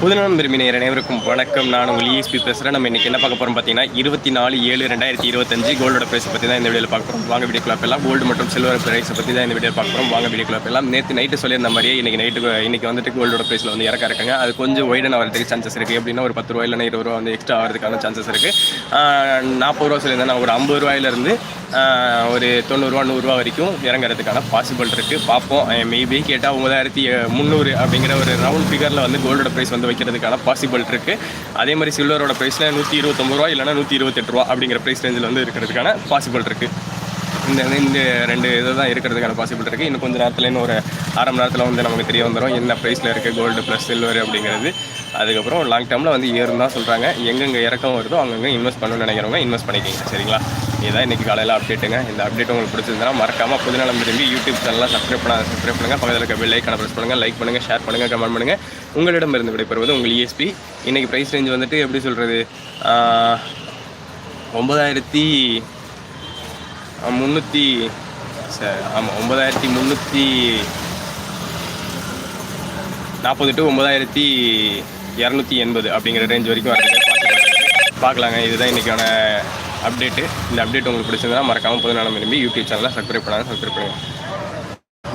புதுநலம் விரும்பினர் அனைவருக்கும் வணக்கம். நான் உங்கள் இஎஸ்பி பேசுகிறேன் நம்ம இன்றைக்கி என்ன பார்க்க போகிறோம் பார்த்தீங்கன்னா இருபத்தி நாலு ஏழு ரெண்டாயிரத்தி இருபத்தஞ்சு கோல்டோட ப்ரைஸ் பற்றி தான் இந்த வீடியோவில் பார்க்க போகிறோம் வாங்க வீடியோ கிளாப் எல்லாம் கோல்டு மற்றும் சில்வர் ப்ரைஸை பற்றி தான் இந்த வீடியோ பார்க்க போகிறோம் வாங்க வீடியோ கிளாப் எல்லாம் நேற்று நைட்டு சொல்லியிருந்த மாதிரியே இன்றைக்கி நைட்டு இன்னைக்கு வந்துட்டு கோல்டோட ப்ரைஸில் வந்து இறக்க இருக்காங்க. அது கொஞ்சம் ஒய்டன் ஆகிறதுக்கு சான்சஸ் இருக்குது எப்படின்னா ஒரு பத்து ரூபாயிலனா இருபது ரூபா வந்து எக்ஸ்ட்ரா ஆகிறதுக்கான சான்சஸ் இருக்குது நாற்பது ரூபா சொல்லியிருந்தேன். நான் ஒரு ஐம்பது ரூபாயிலேருந்து ஒரு தொண்ணூறுரூவா நூறுரூவா வரைக்கும் இறங்குறதுக்கான பாசிபிள் இருக்குது பார்ப்போம். மேபி கேட்டால் ஒன்பதாயிரத்தி முந்நூறு அப்படிங்கிற ஒரு ரவுண்ட் ஃபிகரில் வந்து கோல்டோட ப்ரைஸ் வந்து வைக்கிறதுக்கான பாசிபிள் இருக்குது அதே மாதிரி சில்வரோட ப்ரைஸில் நூற்றி இருபத்தொம்பது ரூபா இல்லைனா நூற்றி இருபத்தெட்டு ரூபா அப்படிங்கிற ப்ரைஸ் ரேஞ்சில் வந்து இருக்கிறதுக்கான பாசிபிள் இருக்குது இந்த இந்த ரெண்டு இது தான் இருக்கிறதுக்கான பாசிபிள் இருக்குது இன்னும் கொஞ்சம் நேரத்தில் இன்னும் ஒரு அரை மணி நேரத்தில் வந்து நமக்கு தெரிய வந்துடும் என்ன ப்ரைஸில் இருக்குது கோல்டு ப்ளஸ் சில்வர் அப்படிங்கிறது. அதுக்கப்புறம் லாங் டேர்மில் வந்து ஏறும் தான் சொல்கிறாங்க எங்கெங்கே இறக்கம் வருதோ அங்கங்கே இன்வெஸ்ட் பண்ணணும்னு நினைக்கிறவங்க இன்வெஸ்ட் பண்ணிக்கிங்க சரிங்களா? இதுதான் இன்றைக்கி காலையில் அப்டேட்டுங்க இந்த அப்டேட் உங்களுக்கு பிடிச்சிருந்தா மறக்காமல் புதுநலம் திரும்பி யூடியூப் சேனலாக சப்ஸ்கிரைப் பண்ண சப்ஸ்கிரைப் பண்ணுங்கள் பக்கத்தில் இருக்க பெல் ஐக்கான ப்ரெஸ் பண்ணுங்கள் லைக் பண்ணுங்கள் ஷேர் பண்ணுங்கள் கமெண்ட் பண்ணுங்கள் உங்களிடம் இருந்து விடைபெறுவது உங்கள் இஎஸ்பி இன்றைக்கி ப்ரைஸ் ரேஞ்ச் வந்துட்டு எப்படி சொல்கிறது ஒம்பதாயிரத்தி முந்நூற்றி சார் ஆமாம் ஒம்பதாயிரத்தி முந்நூற்றி நாற்பது டு ஒம்பதாயிரத்தி இரநூத்தி எண்பது அப்படிங்கிற ரேஞ்ச் வரைக்கும் வருது பார்க்கலாங்க. இதுதான் இன்றைக்கான அப்டேட்டு இந்த அப்டேட் உங்களுக்கு பிடிச்சிருந்தா மறக்காமல் புது நாளம் விரும்பி யூடியூப் சேனலில் சப்ஸ்கிரைப் பண்ணாங்க சப்ஸ்கிரைப் பண்ணுங்கள்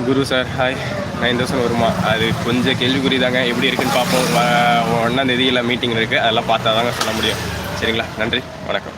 Guru sir hi nine thousand வருமா? அது கொஞ்சம் கேள்விக்குறி தாங்க எப்படி இருக்குன்னு பார்ப்போம். ஒன்றாந்தேதி இல்லை மீட்டிங் இருக்குது அதெல்லாம் பார்த்தா தாங்க சொல்ல முடியும். சரிங்களா? நன்றி. வணக்கம்.